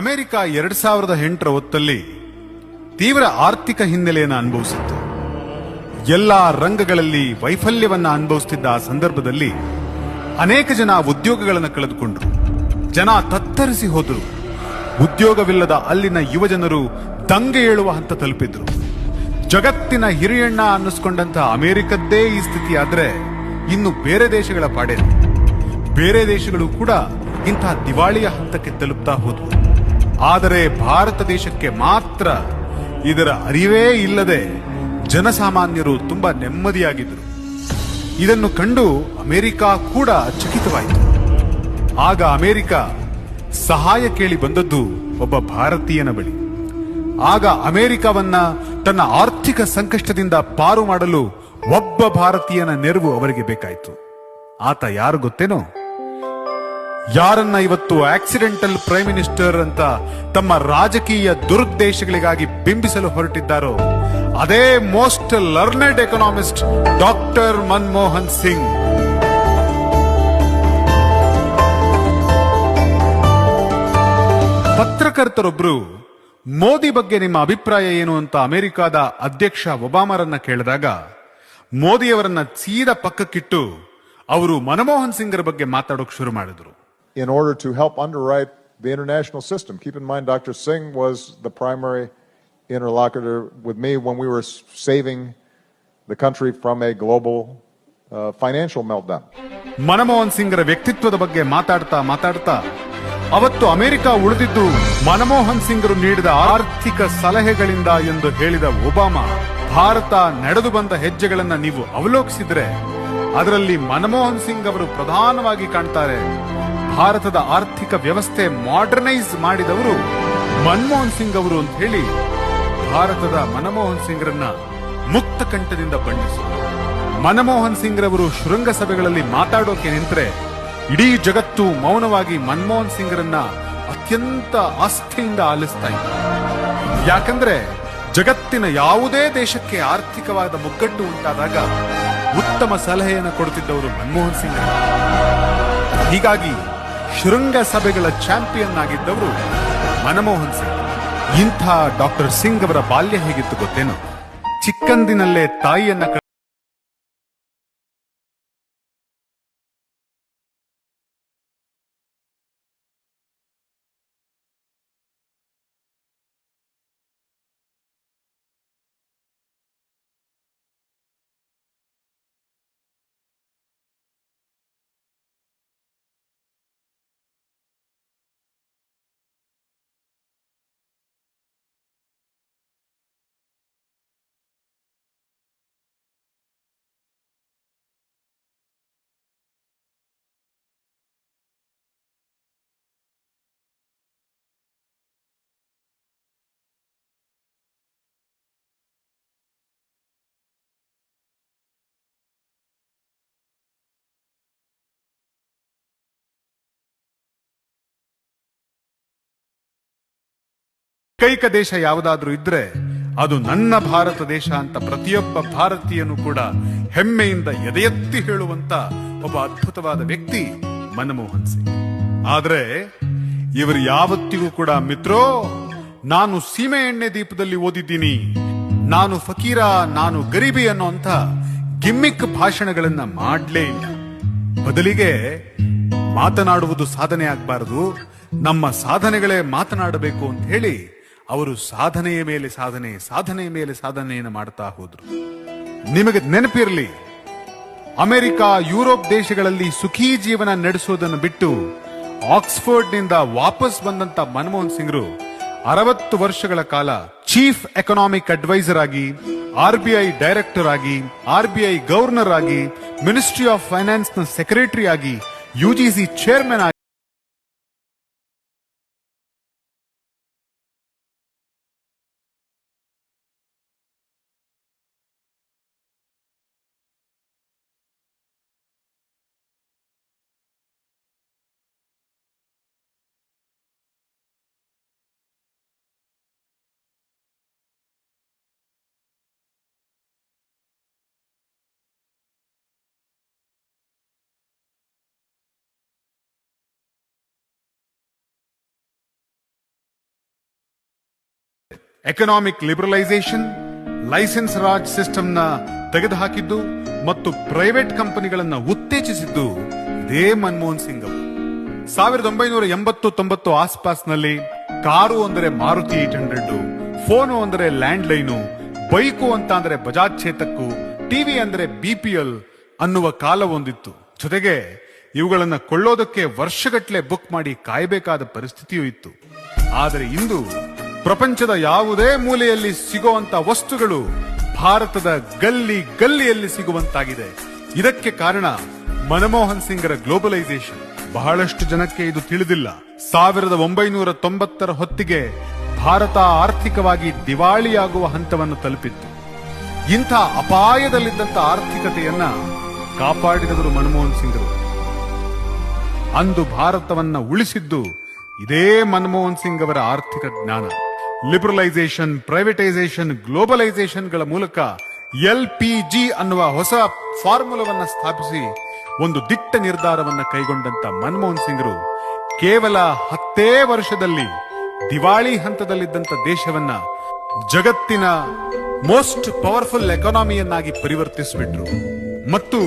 America ಎರಡ್ ಸಾವಿರದ ಎಂಟರ ಹೊತ್ತಲ್ಲಿ ತೀವ್ರ ಆರ್ಥಿಕ ಹಿನ್ನೆಲೆಯನ್ನು ಅನುಭವಿಸಿತ್ತು. ಎಲ್ಲಾ ರಂಗಗಳಲ್ಲಿ ವೈಫಲ್ಯವನ್ನ ಅನುಭವಿಸುತ್ತಿದ್ದ ಆ ಸಂದರ್ಭದಲ್ಲಿ ಅನೇಕ ಜನ ಉದ್ಯೋಗಗಳನ್ನು ಕಳೆದುಕೊಂಡರು. ಜನ ತತ್ತರಿಸಿ ಹೋದರು. ಉದ್ಯೋಗವಿಲ್ಲದ ಅಲ್ಲಿನ ಯುವಜನರು ದಂಗೆ ಏಳುವ ಹಂತ ತಲುಪಿದ್ರು. ಜಗತ್ತಿನ ಹಿರಿಯಣ್ಣ ಅನ್ನಿಸ್ಕೊಂಡಂತ ಅಮೆರಿಕದ್ದೇ ಈ ಸ್ಥಿತಿ ಆದರೆ ಇನ್ನು ಬೇರೆ ದೇಶಗಳ ಪಾಡೇ ಬೇರೆ ದೇಶಗಳು ಕೂಡ ಇಂತಹ ದಿವಾಳಿಯ ಹಂತಕ್ಕೆ ತಲುಪ್ತಾ ಹೋದ್ವು. ಆದರೆ ಭಾರತ ದೇಶಕ್ಕೆ ಮಾತ್ರ ಇದರ ಅರಿವೇ ಇಲ್ಲದೆ ಜನಸಾಮಾನ್ಯರು ತುಂಬಾ ನೆಮ್ಮದಿಯಾಗಿದ್ದರು. ಇದನ್ನು ಕಂಡು ಅಮೆರಿಕ ಕೂಡ ಚಕಿತವಾಯಿತು ಆಗ ಅಮೆರಿಕ ಸಹಾಯ ಕೇಳಿ ಬಂದದ್ದು ಒಬ್ಬ ಭಾರತೀಯನ ಬಳಿ. ಆಗ ಅಮೆರಿಕವನ್ನ ತನ್ನ ಆರ್ಥಿಕ ಸಂಕಷ್ಟದಿಂದ ಪಾರು ಮಾಡಲು ಒಬ್ಬ ಭಾರತೀಯನ ನೆರವು ಅವರಿಗೆ ಬೇಕಾಯಿತು. ಆತ ಯಾರು ಗೊತ್ತೇನೋ? ಯಾರನ್ನ ಇವತ್ತು ಆಕ್ಸಿಡೆಂಟಲ್ ಪ್ರೈಮ್ ಮಿನಿಸ್ಟರ್ ಅಂತ ತಮ್ಮ ರಾಜಕೀಯ ದುರುದ್ದೇಶಗಳಿಗಾಗಿ ಬಿಂಬಿಸಲು ಹೊರಟಿದ್ದಾರೋ, ಅದೇ most learned economist doctor Manmohan Singh. ಪತ್ರಕರ್ತರೊಬ್ರು, Modi ಬಗ್ಗೆ ನಿಮ್ಮ ಅಭಿಪ್ರಾಯ ಏನು ಅಂತ ಅಮೆರಿಕದ ಅಧ್ಯಕ್ಷ ಒಬಾಮರನ್ನ ಕೇಳಿದಾಗ, ಮೋದಿಯವರನ್ನ ಸೀದಾ ಪಕ್ಕಕ್ಕಿಟ್ಟು ಅವರು ಮನಮೋಹನ್ ಸಿಂಗ್ರ ಬಗ್ಗೆ ಮಾತಾಡೋಕೆ ಶುರು ಮಾಡಿದ್ರು. in order to help underwrite the international system. Keep in mind, Dr. Singh was the primary interlocutor with me when we were s- saving the country from a global uh, financial meltdown. Manmohan ಸಿಂಗ್ರ ವ್ಯಕ್ತಿತ್ವದ ಬಗ್ಗೆ ಮಾತಾಡ್ತಾ ಮಾತಾಡ್ತಾ ಅವತ್ತು America ಉಳಿದಿದ್ದು ಮನಮೋಹನ್ ಸಿಂಗ್ರು ನೀಡಿದ ಆರ್ಥಿಕ ಸಲಹೆಗಳಿಂದ ಎಂದು ಹೇಳಿದ ಒಬಾಮ ಭಾರತ ನಡೆದು ಬಂದ ಹೆಜ್ಜೆಗಳನ್ನ ನೀವು ಅವಲೋಕಿಸಿದ್ರೆ ಅದರಲ್ಲಿ ಮನಮೋಹನ್ ಸಿಂಗ್ ಅವರು ಪ್ರಧಾನವಾಗಿ ಕಾಣ್ತಾರೆ ಭಾರತದ ಆರ್ಥಿಕ ವ್ಯವಸ್ಥೆ ಮಾಡರ್ನೈಸ್ ಮಾಡಿದವರು ಮನಮೋಹನ್ ಸಿಂಗ್ ಅವರು ಅಂತ ಹೇಳಿ ಭಾರತದ ಮನಮೋಹನ್ ಸಿಂಗ್ರನ್ನ ಮುಕ್ತ ಕಂಠದಿಂದ ಬಣ್ಣಿಸಿದರು ಮನಮೋಹನ್ ಸಿಂಗ್ ರವರು ಶೃಂಗಸಭೆಗಳಲ್ಲಿ ಮಾತಾಡೋಕೆ ನಿಂತರೆ ಇಡೀ ಜಗತ್ತು ಮೌನವಾಗಿ ಮನಮೋಹನ್ ಸಿಂಗ್ರನ್ನ ಅತ್ಯಂತ ಆಸ್ಥೆಯಿಂದ ಆಲಿಸ್ತಾ ಇತ್ತು. ಯಾಕಂದ್ರೆ ಜಗತ್ತಿನ ಯಾವುದೇ ದೇಶಕ್ಕೆ ಆರ್ಥಿಕವಾದ ಮುಗ್ಗಟ್ಟು ಉಂಟಾದಾಗ ಉತ್ತಮ ಸಲಹೆಯನ್ನು ಕೊಡುತ್ತಿದ್ದವರು ಮನಮೋಹನ್ ಸಿಂಗ್ ಹೀಗಾಗಿ ಶೃಂಗ ಸಭೆಗಳ ಚಾಂಪಿಯನ್ ಆಗಿದ್ದವರು ಮನಮೋಹನ್ ಸಿಂಗ್. ಇಂಥ ಡಾಕ್ಟರ್ ಸಿಂಗ್ ಅವರ ಬಾಲ್ಯ ಹೇಗಿತ್ತು ಗೊತ್ತೇನು? ಚಿಕ್ಕಂದಿನಲ್ಲೇ ತಾಯಿಯನ್ನ ಏಕೈಕ ದೇಶ ಯಾವುದಾದ್ರೂ ಇದ್ರೆ ಅದು ನನ್ನ ಭಾರತ ದೇಶ ಅಂತ ಪ್ರತಿಯೊಬ್ಬ ಭಾರತೀಯನು ಕೂಡ ಹೆಮ್ಮೆಯಿಂದ ಎದೆಯೆತ್ತಿ ಹೇಳುವಂತ ಒಬ್ಬ ಅದ್ಭುತವಾದ ವ್ಯಕ್ತಿ ಮನಮೋಹನ್ ಸಿಂಗ್. ಆದ್ರೆ ಇವರು ಯಾವತ್ತಿಗೂ ಕೂಡ ಮಿತ್ರೋ ನಾನು ಸೀಮೆ ಎಣ್ಣೆ ದೀಪದಲ್ಲಿ ಓದಿದ್ದೀನಿ. ನಾನು ಫಕೀರ, ನಾನು ಗರೀಬಿ ಅಂತ ಗಿಮ್ಮಿಕ್ ಭಾಷಣಗಳನ್ನ ಮಾಡಲೇ ಇಲ್ಲ. ಬದಲಿಗೆ ಮಾತನಾಡುವುದು ಸಾಧನೆ ಆಗಬಾರದು. ನಮ್ಮ ಸಾಧನೆಗಳೇ ಮಾತನಾಡಬೇಕು ಅಂತ ಹೇಳಿ ಅವರು ಸಾಧನೆಯ ಮೇಲೆ ಸಾಧನೆ, ಸಾಧನೆಯ ಮೇಲೆ ಸಾಧನೆಯನ್ನು ಮಾಡ್ತಾ ಹೋದ್ರು. ನಿಮಗೆ ನೆನಪಿರಲಿ, ಅಮೆರಿಕ, ಯುರೋಪ್ ದೇಶಗಳಲ್ಲಿ ಸುಖಿ ಜೀವನ ನಡೆಸುವುದನ್ನು ಬಿಟ್ಟು ಆಕ್ಸ್ಫರ್ಡ್ನಿಂದ ವಾಪಸ್ ಬಂದಂತ ಮನಮೋಹನ್ ಸಿಂಗ್ರು ಅರವತ್ತು ವರ್ಷಗಳ ಕಾಲ ಚೀಫ್ ಎಕನಾಮಿಕ್ ಅಡ್ವೈಸರ್ ಆಗಿ ಆರ್ಬಿಐ ಡೈರೆಕ್ಟರ್ ಆಗಿ ಆರ್ಬಿಐ ಗವರ್ನರ್ ಆಗಿ, ಮಿನಿಸ್ಟ್ರಿ ಆಫ್ ಫೈನಾನ್ಸ್ನ ಸೆಕ್ರೆಟರಿ ಆಗಿ ಯುಜಿಸಿ ಚೇರ್ಮನ್ ಆಗಿ ಎಕನಾಮಿಕ್ ಲಿಬರಲೈಸೇಷನ್ ಲೈಸೆನ್ಸ್ ರಾಜ್ ಸಿಸ್ಟಮ್ನ ತೆಗೆದುಹಾಕಿದ್ದು ಮತ್ತು ಪ್ರೈವೇಟ್ ಕಂಪನಿಗಳನ್ನು ಉತ್ತೇಜಿಸಿದ್ದು ಇದೇ ಮನಮೋಹನ್ ಸಿಂಗ್ ಅವರು ಸಾವಿರದ ಒಂಬೈನೂರ ಎಂಬತ್ತು ತೊಂಬತ್ತು ಆಸ್ಪಾಸ್ನಲ್ಲಿ ಕಾರು ಅಂದರೆ ಮಾರುತಿ ಏಟ್ ಹಂಡ್ರೆಡ್ ಫೋನು ಅಂದರೆ ಲ್ಯಾಂಡ್ ಲೈನು ಬೈಕು ಅಂತ ಅಂದರೆ ಬಜಾಜ್ ಚೇತಕ್ಕು ಟಿವಿ ಅಂದ್ರೆ ಬಿಪಿಎಲ್ ಅನ್ನುವ ಕಾಲ ಒಂದಿತ್ತು ಜೊತೆಗೆ ಇವುಗಳನ್ನು ಕೊಳ್ಳೋದಕ್ಕೆ ವರ್ಷಗಟ್ಟಲೆ ಬುಕ್ ಮಾಡಿ ಕಾಯಬೇಕಾದ ಪರಿಸ್ಥಿತಿಯೂ ಇತ್ತು. ಆದರೆ ಇಂದು ಪ್ರಪಂಚದ ಯಾವುದೇ ಮೂಲೆಯಲ್ಲಿ ಸಿಗುವಂತ ವಸ್ತುಗಳು ಭಾರತದ ಗಲ್ಲಿ ಗಲ್ಲಿಯಲ್ಲಿ ಸಿಗುವಂತಾಗಿದೆ. ಇದಕ್ಕೆ ಕಾರಣ ಮನಮೋಹನ್ ಸಿಂಗ್ರ ಗ್ಲೋಬಲೈಸೇಷನ್. ಬಹಳಷ್ಟು ಜನಕ್ಕೆ ಇದು ತಿಳಿದಿಲ್ಲ. ಸಾವಿರದ ಒಂಬೈನೂರ ತೊಂಬತ್ತರ ಹೊತ್ತಿಗೆ ಭಾರತ ಆರ್ಥಿಕವಾಗಿ ದಿವಾಳಿಯಾಗುವ ಹಂತವನ್ನು ತಲುಪಿತ್ತು. ಇಂಥ ಅಪಾಯದಲ್ಲಿದ್ದಂತ ಆರ್ಥಿಕತೆಯನ್ನ ಕಾಪಾಡಿದವರು ಮನಮೋಹನ್ ಸಿಂಗ್ರು. ಅಂದು ಭಾರತವನ್ನ ಉಳಿಸಿದ್ದು ಇದೇ ಮನಮೋಹನ್ ಸಿಂಗ್ ಅವರ ಆರ್ಥಿಕ ಜ್ಞಾನ. ಲಿಬರಲೈಸೇಷನ್ ಪ್ರೈವೇಟೈಸೇಷನ್ ಗ್ಲೋಬಲೈಸೇಷನ್ಗಳ ಮೂಲಕ ಎಲ್ ಪಿ ಜಿ ಅನ್ನುವ ಹೊಸ ಫಾರ್ಮುಲಾವನ್ನ ಸ್ಥಾಪಿಸಿ ಒಂದು ದಿಟ್ಟ ನಿರ್ಧಾರವನ್ನ ಕೈಗೊಂಡಂತ ಮನಮೋಹನ್ ಸಿಂಗ್ರು ಕೇವಲ ಹತ್ತೇ ವರ್ಷದಲ್ಲಿ ದಿವಾಳಿ ಹಂತದಲ್ಲಿದ್ದಂಥ ದೇಶವನ್ನ ಜಗತ್ತಿನ ಮೋಸ್ಟ್ ಪವರ್ಫುಲ್ ಎಕಾನಮಿಯನ್ನಾಗಿ ಪರಿವರ್ತಿಸಿಬಿಟ್ರು. ಮತ್ತು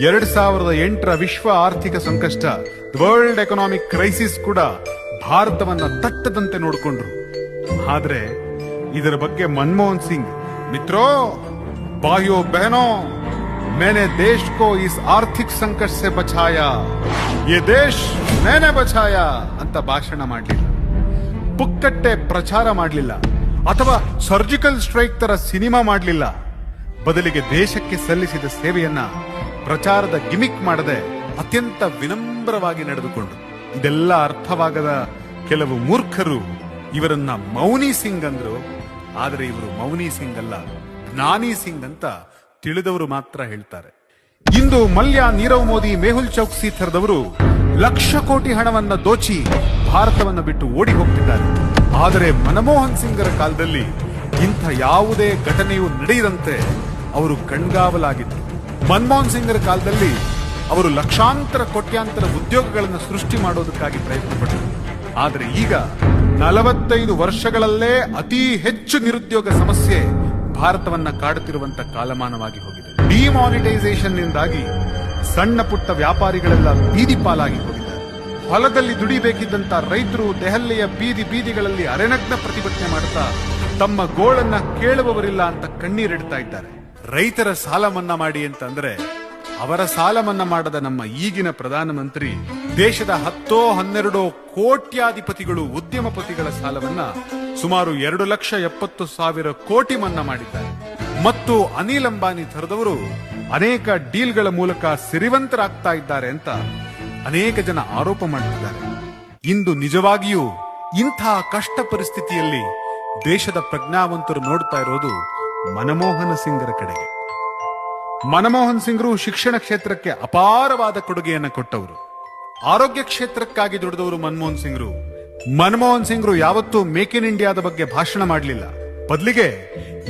ಎರಡ್ ಸಾವಿರದ ಎಂಟರ ವಿಶ್ವ ಆರ್ಥಿಕ ಸಂಕಷ್ಟ ವರ್ಲ್ಡ್ ಎಕನಾಮಿಕ್ ಕ್ರೈಸಿಸ್ ಕೂಡ ಭಾರತವನ್ನ ತಟ್ಟದಂತೆ ನೋಡಿಕೊಂಡ್ರು. ಆದ್ರೆ ಇದರ ಬಗ್ಗೆ ಮನಮೋಹನ್ ಸಿಂಗ್ ಮಿತ್ರೋ ಬಾಯೋ ಬಹನೋ मैंने देश को इस आर्थिक संकट से बचाया ये देश मैंने बचाया ಅಂತ ಭಾಷಣ ಮಾಡಲಿಲ್ಲ ಪುಕ್ಕಟ್ಟೆ ಪ್ರಚಾರ ಮಾಡಲಿಲ್ಲ ಅಥವಾ ಸರ್ಜಿಕಲ್ ಸ್ಟ್ರೈಕ್ ತರ ಸಿನಿಮಾ ಮಾಡಲಿಲ್ಲ ಬದಲಿಗೆ ದೇಶಕ್ಕೆ ಸಲ್ಲಿಸಿದ ಸೇವೆಯನ್ನ ಪ್ರಚಾರದ ಗಿಮಿಕ್ ಮಾಡದೆ ಅತ್ಯಂತ ವಿನಮ್ರವಾಗಿ ನಡೆದುಕೊಂಡು ಇದೆಲ್ಲ ಅರ್ಥವಾಗದ ಕೆಲವು ಮೂರ್ಖರು ಇವರನ್ನ ಮೌನಿ ಸಿಂಗ್ ಅಂದ್ರು. ಆದರೆ ಇವರು ಮೌನಿ ಸಿಂಗ್ ಅಲ್ಲ, ಜ್ಞಾನಿ ಸಿಂಗ್ ಅಂತ ತಿಳಿದವರು ಮಾತ್ರ ಹೇಳ್ತಾರೆ. ಇಂದು ಮಲ್ಯ ನೀರವ್ ಮೋದಿ ಮೇಹುಲ್ ಚೌಕ್ಸಿ ಥರದವರು ಲಕ್ಷ ಕೋಟಿ ಹಣವನ್ನ ದೋಚಿ ಭಾರತವನ್ನ ಬಿಟ್ಟು ಓಡಿ ಹೋಗ್ತಿದ್ದಾರೆ. ಆದರೆ ಮನಮೋಹನ್ ಸಿಂಗರ ಕಾಲದಲ್ಲಿ ಇಂಥ ಯಾವುದೇ ಘಟನೆಯು ನಡೆಯದಂತೆ ಅವರು ಕಣ್ಗಾವಲಾಗಿದ್ದರು ಮನಮೋಹನ್ ಸಿಂಗರ ಕಾಲದಲ್ಲಿ ಅವರು ಲಕ್ಷಾಂತರ ಕೋಟ್ಯಾಂತರ ಉದ್ಯೋಗಗಳನ್ನು ಸೃಷ್ಟಿ ಮಾಡೋದಕ್ಕಾಗಿ ಪ್ರಯತ್ನ ಪಟ್ಟರು ಆದರೆ ಈಗ ನಲವತ್ತೈದು ವರ್ಷಗಳಲ್ಲೇ ಅತಿ ಹೆಚ್ಚು ನಿರುದ್ಯೋಗ ಸಮಸ್ಯೆ ಭಾರತವನ್ನ ಕಾಡುತ್ತಿರುವಂತ ಕಾಲಮಾನವಾಗಿ ಹೋಗಿದೆ. ಡಿಮಾನಿಟೈಸೇಷನ್ ನಿಂದಾಗಿ ಸಣ್ಣ ಪುಟ್ಟ ವ್ಯಾಪಾರಿಗಳೆಲ್ಲ ಬೀದಿ ಪಾಲಾಗಿ ಹೋಗಿದ್ದಾರೆ. ಹೊಲದಲ್ಲಿ ದುಡಿಬೇಕಿದ್ದಂತ ರೈತರು ದೆಹಲಿಯ ಬೀದಿ ಬೀದಿಗಳಲ್ಲಿ ಅರೆನಗ್ನ ಪ್ರತಿಭಟನೆ ಮಾಡುತ್ತಾ ತಮ್ಮ ಗೋಳನ್ನ ಕೇಳುವವರಿಲ್ಲ ಅಂತ ಕಣ್ಣೀರಿಡ್ತಾ ಇದ್ದಾರೆ. ರೈತರ ಸಾಲ ಮನ್ನಾ ಮಾಡಿ ಅಂತಂದ್ರೆ ಅವರ ಸಾಲ ಮನ್ನಾ ಮಾಡದ ನಮ್ಮ ಈಗಿನ ಪ್ರಧಾನಮಂತ್ರಿ ದೇಶದ ಹತ್ತೋ ಹನ್ನೆರಡೋ ಕೋಟ್ಯಾಧಿಪತಿಗಳು ಉದ್ಯಮಪತಿಗಳ ಸಾಲವನ್ನ ಸುಮಾರು ಎರಡು ಲಕ್ಷ ಎಪ್ಪತ್ತು ಸಾವಿರ ಕೋಟಿ ಮನ್ನಾ ಮಾಡಿದ್ದಾರೆ. ಮತ್ತು ಅನಿಲ್ ಅಂಬಾನಿ ಥರದವರು ಅನೇಕ ಡೀಲ್ಗಳ ಮೂಲಕ ಸಿರಿವಂತರಾಗ್ತಾ ಇದ್ದಾರೆ ಅಂತ ಅನೇಕ ಜನ ಆರೋಪ ಮಾಡುತ್ತಿದ್ದಾರೆ ಇಂದು ನಿಜವಾಗಿಯೂ ಇಂಥ ಕಷ್ಟ ಪರಿಸ್ಥಿತಿಯಲ್ಲಿ ದೇಶದ ಪ್ರಜ್ಞಾವಂತರು ನೋಡ್ತಾ ಇರೋದು ಮನಮೋಹನ ಸಿಂಗರ ಕಡೆಗೆ. ಮನಮೋಹನ್ ಸಿಂಗ್ರು ಶಿಕ್ಷಣ ಕ್ಷೇತ್ರಕ್ಕೆ ಅಪಾರವಾದ ಕೊಡುಗೆಯನ್ನ ಕೊಟ್ಟವರು. ಆರೋಗ್ಯ ಕ್ಷೇತ್ರಕ್ಕಾಗಿ ದುಡಿದವರು ಮನಮೋಹನ್ ಸಿಂಗ್ರು. ಮನಮೋಹನ್ ಸಿಂಗ್ರು ಯಾವತ್ತೂ ಮೇಕ್ ಇನ್ ಇಂಡಿಯಾದ ಬಗ್ಗೆ ಭಾಷಣ ಮಾಡಲಿಲ್ಲ. ಬದಲಿಗೆ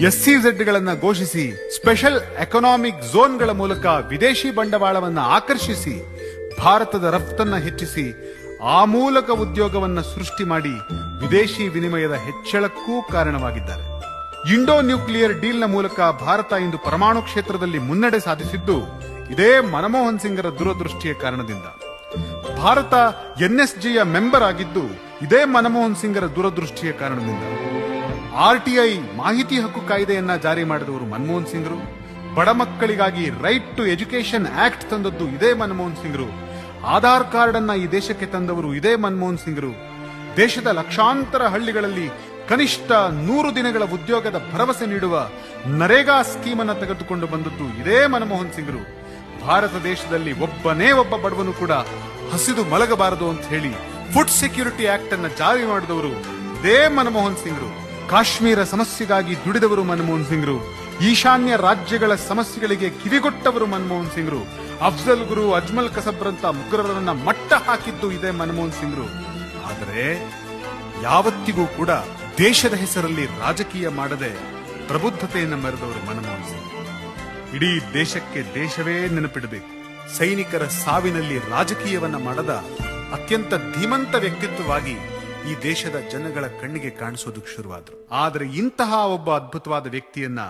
ಎಸ್ ಸಿ ಗಳನ್ನ ಘೋಷಿಸಿ, ಸ್ಪೆಷಲ್ ಎಕನಾಮಿಕ್ ಝೋನ್ಗಳ ಮೂಲಕ ವಿದೇಶಿ ಬಂಡವಾಳವನ್ನ ಆಕರ್ಷಿಸಿ, ಭಾರತದ ರಫ್ತನ್ನ ಹೆಚ್ಚಿಸಿ, ಆ ಮೂಲಕ ಉದ್ಯೋಗವನ್ನ ಸೃಷ್ಟಿ ಮಾಡಿ ವಿದೇಶಿ ವಿನಿಮಯದ ಹೆಚ್ಚಳಕ್ಕೂ ಕಾರಣವಾಗಿದ್ದಾರೆ. ಇಂಡೋ ನ್ಯೂಕ್ಲಿಯರ್ ಡೀಲ್ನ ಮೂಲಕ ಭಾರತ ಇಂದು ಪರಮಾಣು ಕ್ಷೇತ್ರದಲ್ಲಿ ಮುನ್ನಡೆ ಸಾಧಿಸಿದ್ದು, ಇದೇ ಮನಮೋಹನ್ ಸಿಂಗ್ರ ದೂರದೃಷ್ಟಿಯ ಕಾರಣದಿಂದ. ಭಾರತ ಎನ್ಎಸ್ಜಿಯ ಮೆಂಬರ್ ಆಗಿದ್ದು, ಇದೇ ಮನಮೋಹನ್ ಸಿಂಗ್ರ ದೂರದೃಷ್ಟಿಯ ಕಾರಣದಿಂದ. ಆರ್ಟಿಐ ಮಾಹಿತಿ ಹಕ್ಕು ಕಾಯ್ದೆಯನ್ನ ಜಾರಿ ಮಾಡಿದವರು ಮನಮೋಹನ್ ಸಿಂಗ್ರು. ಬಡ ಮಕ್ಕಳಿಗಾಗಿ ರೈಟ್ ಟು ಎಜುಕೇಶನ್ ಆಕ್ಟ್ ತಂದದ್ದು ಇದೇ ಮನಮೋಹನ್ ಸಿಂಗ್ರು. ಆಧಾರ್ ಕಾರ್ಡ್ ಅನ್ನ ಈ ದೇಶಕ್ಕೆ ತಂದವರು ಇದೇ ಮನಮೋಹನ್ ಸಿಂಗ್ರು. ದೇಶದ ಲಕ್ಷಾಂತರ ಹಳ್ಳಿಗಳಲ್ಲಿ ಕನಿಷ್ಠ ನೂರು ದಿನಗಳ ಉದ್ಯೋಗದ ಭರವಸೆ ನೀಡುವ ನರೇಗಾ ಸ್ಕೀಮ್ ಅನ್ನ ತೆಗೆದುಕೊಂಡು ಬಂದದ್ದು ಇದೇ ಮನಮೋಹನ್ ಸಿಂಗ್ರು. ಭಾರತ ದೇಶದಲ್ಲಿ ಒಬ್ಬನೇ ಒಬ್ಬ ಬಡವನು ಕೂಡ ಹಸಿದು ಮಲಗಬಾರದು ಅಂತ ಹೇಳಿ ಫುಡ್ ಸೆಕ್ಯೂರಿಟಿ ಆಕ್ಟ್ ಅನ್ನ ಜಾರಿ ಮಾಡಿದವರು ಇದೇ ಮನಮೋಹನ್ ಸಿಂಗ್ರು. ಕಾಶ್ಮೀರ ಸಮಸ್ಯೆಗಾಗಿ ದುಡಿದವರು ಮನಮೋಹನ್ ಸಿಂಗ್ರು. ಈಶಾನ್ಯ ರಾಜ್ಯಗಳ ಸಮಸ್ಯೆಗಳಿಗೆ ಕಿವಿಗೊಟ್ಟವರು ಮನಮೋಹನ್ ಸಿಂಗ್ರು. ಅಫ್ಜಲ್ ಗುರು ಅಜ್ಮಲ್ ಕಸಬ್ರಂತ ಮುಗ್ರರನ್ನ ಮಟ್ಟ ಹಾಕಿದ್ದು ಇದೇ ಮನಮೋಹನ್ ಸಿಂಗ್ರು. ಆದರೆ ಯಾವತ್ತಿಗೂ ಕೂಡ ದೇಶದ ಹೆಸರಲ್ಲಿ ರಾಜಕೀಯ ಮಾಡದೆ ಪ್ರಬುದ್ಧತೆಯನ್ನು ಮೆರೆದವರು ಮನಮೋಹನ್ ಸಿಂಗ್ ಇಡೀ ದೇಶಕ್ಕೆ ದೇಶವೇ ನೆನಪಿಡಬೇಕು. ಸೈನಿಕರ ಸಾವಿನಲ್ಲಿ ರಾಜಕೀಯವನ್ನ ಮಾಡದ ಅತ್ಯಂತ ಧೀಮಂತ ವ್ಯಕ್ತಿತ್ವವಾಗಿ ಈ ದೇಶದ ಜನಗಳ ಕಣ್ಣಿಗೆ ಕಾಣಿಸೋದಕ್ಕೆ ಶುರುವಾದ್ರು. ಆದರೆ ಇಂತಹ ಒಬ್ಬ ಅದ್ಭುತವಾದ ವ್ಯಕ್ತಿಯನ್ನ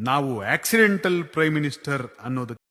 ನಾವು ಆಕ್ಸಿಡೆಂಟಲ್ ಪ್ರೈಮ್ ಮಿನಿಸ್ಟರ್ ಅನ್ನೋದಕ್ಕೆ